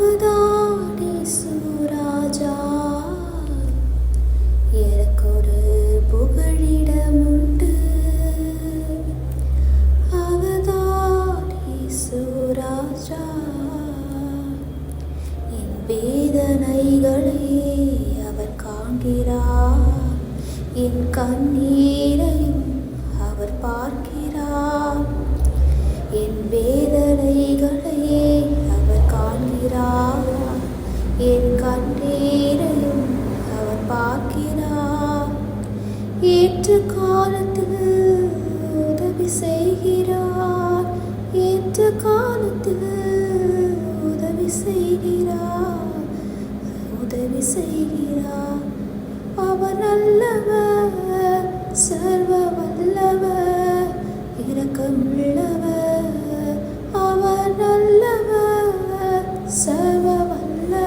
அவதானீசுராஜா எனக்கொரு புகழிடமுண்டு. அவதானீசுராஜா என் வேதனைகளை அவர் காண்கிறார். என் கண்ணீர் ஏற்ற காலத்தில் உதவி செய்கிறார். ஏற்ற காலத்தில் உதவி செய்கிறார். உதவி செய்கிறார். அவர் நல்லவர் சர்வ வல்லவர் இரக்கமுள்ளவர். அவர் நல்லவர் சர்வ